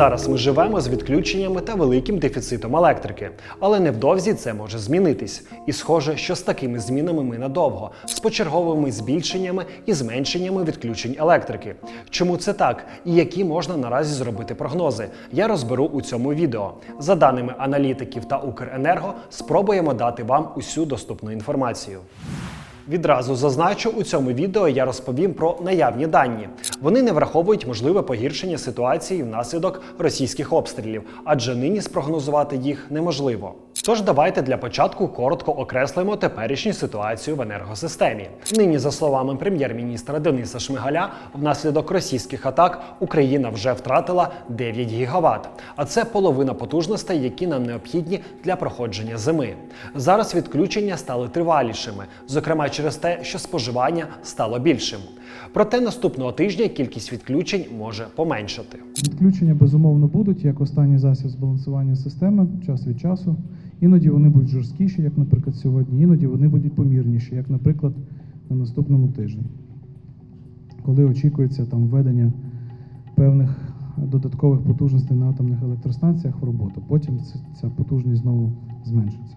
Зараз ми живемо з відключеннями та великим дефіцитом електрики, але невдовзі це може змінитись. І схоже, що з такими змінами ми надовго, з почерговими збільшеннями і зменшеннями відключень електрики. Чому це так і які можна наразі зробити прогнози? Я розберу у цьому відео. За даними аналітиків та Укренерго, спробуємо дати вам усю доступну інформацію. Відразу зазначу, у цьому відео я розповім про наявні дані. Вони не враховують можливе погіршення ситуації внаслідок російських обстрілів, адже нині спрогнозувати їх неможливо. Тож давайте для початку коротко окреслимо теперішню ситуацію в енергосистемі. Нині, за словами прем'єр-міністра Дениса Шмигаля, внаслідок російських атак Україна вже втратила 9 гігават, а це половина потужностей, які нам необхідні для проходження зими. Зараз відключення стали тривалішими, зокрема через те, що споживання стало більшим. Проте наступного тижня кількість відключень може поменшати. Відключення безумовно будуть як останній засіб збалансування системи час від часу. Іноді вони будуть жорсткіші, як, наприклад, сьогодні, іноді вони будуть помірніші, як, наприклад, на наступному тижні, коли очікується там введення певних додаткових потужностей на атомних електростанціях в роботу. Потім ця потужність знову зменшиться.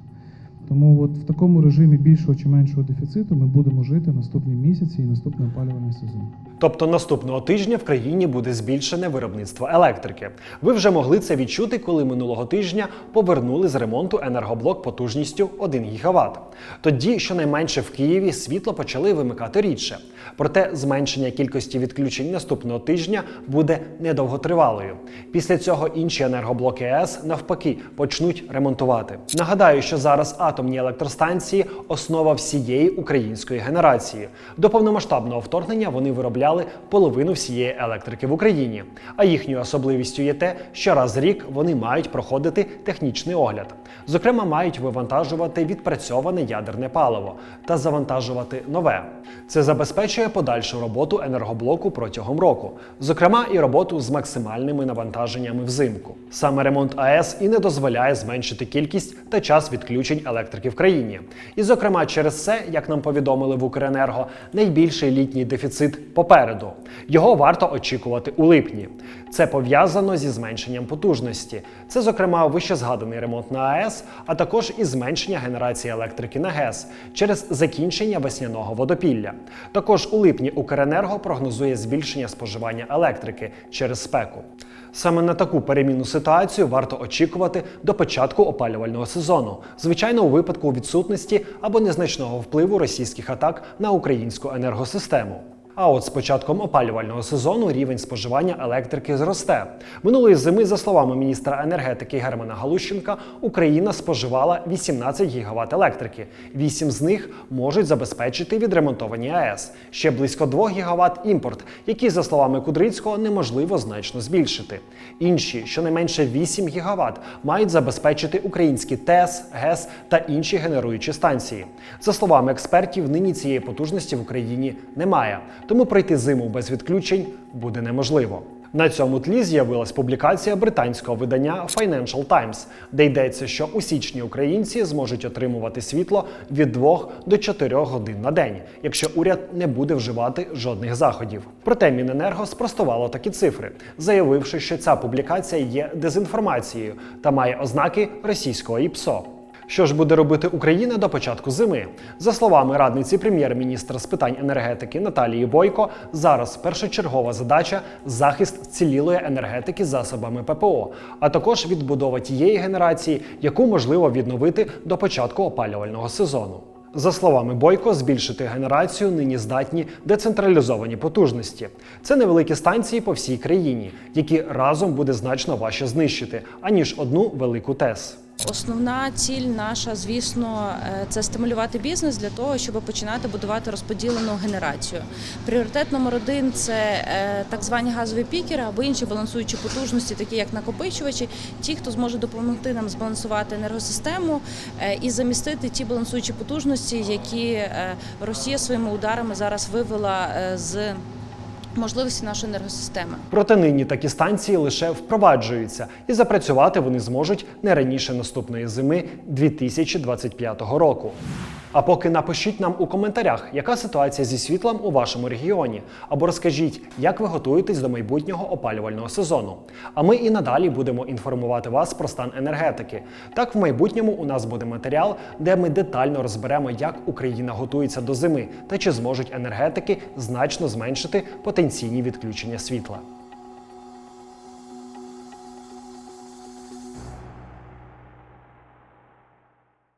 Тому от в такому режимі більшого чи меншого дефіциту ми будемо жити наступні місяці і наступний опалювальний сезон. Тобто наступного тижня в країні буде збільшене виробництво електрики. Ви вже могли це відчути, коли минулого тижня повернули з ремонту енергоблок потужністю 1 ГВт. Тоді, щонайменше в Києві, світло почали вимикати рідше. Проте зменшення кількості відключень наступного тижня буде недовготривалою. Після цього інші енергоблоки ЕС навпаки почнуть ремонтувати. Нагадаю, що зараз атомні електростанції основа всієї української генерації. До повномасштабного вторгнення вони виробляли половину всієї електрики в Україні. А їхньою особливістю є те, що раз в рік вони мають проходити технічний огляд. Зокрема, мають вивантажувати відпрацьоване ядерне паливо та завантажувати нове. Це забезпечує подальшу роботу енергоблоку протягом року, зокрема і роботу з максимальними навантаженнями взимку. Саме ремонт АЕС і не дозволяє зменшити кількість та час відключень електрики в країні. І, зокрема, через це, як нам повідомили в Укренерго, найбільший літній дефіцит попереду. Його варто очікувати у липні. Це пов'язано зі зменшенням потужності. Це, зокрема, вищезгаданий ремонт на АЕС, а також і зменшення генерації електрики на ГЕС через закінчення весняного водопілля. Також у липні Укренерго прогнозує збільшення споживання електрики через спеку. Саме на таку перемінну ситуацію варто очікувати до початку опалювального сезону, звичайно, у випадку відсутності або незначного впливу російських атак на українську енергосистему. А от з початком опалювального сезону рівень споживання електрики зросте. Минулої зими, за словами міністра енергетики Германа Галущенка, Україна споживала 18 гігават електрики. Вісім з них можуть забезпечити відремонтовані АЕС. Ще близько 2 гігават імпорт, який, за словами Кудрицького, неможливо значно збільшити. Інші, щонайменше 8 гігават, мають забезпечити українські ТЕС, ГЕС та інші генеруючі станції. За словами експертів, нині цієї потужності в Україні немає, тому пройти зиму без відключень буде неможливо. На цьому тлі з'явилась публікація британського видання Financial Times, де йдеться, що у січні українці зможуть отримувати світло від 2 до 4 годин на день, якщо уряд не буде вживати жодних заходів. Проте Міненерго спростувало такі цифри, заявивши, що ця публікація є дезінформацією та має ознаки російського ІПСО. Що ж буде робити Україна до початку зими? За словами радниці прем'єр-міністра з питань енергетики Наталії Бойко, зараз першочергова задача захист цілілої енергетики засобами ППО, а також відбудова тієї генерації, яку можливо відновити до початку опалювального сезону. За словами Бойко, збільшити генерацію нині здатні децентралізовані потужності. Це невеликі станції по всій країні, які разом буде значно важче знищити, аніж одну велику ТЕС. Основна ціль наша, звісно, е, це стимулювати бізнес для того, щоб починати будувати розподілену генерацію. Пріоритет номер один це е, так звані газові пікери або інші балансуючі потужності, такі як накопичувачі, ті, хто зможе допомогти нам збалансувати енергосистему е, і замістити ті балансуючі потужності, які Росія своїми ударами зараз вивела з можливості нашої енергосистеми. Проте нині такі станції лише впроваджуються, і запрацювати вони зможуть не раніше наступної зими 2025 року. А поки напишіть нам у коментарях, яка ситуація зі світлом у вашому регіоні, або розкажіть, як ви готуєтесь до майбутнього опалювального сезону. А ми і надалі будемо інформувати вас про стан енергетики. Так, в майбутньому у нас буде матеріал, де ми детально розберемо, як Україна готується до зими та чи зможуть енергетики значно зменшити потенційні відключення світла.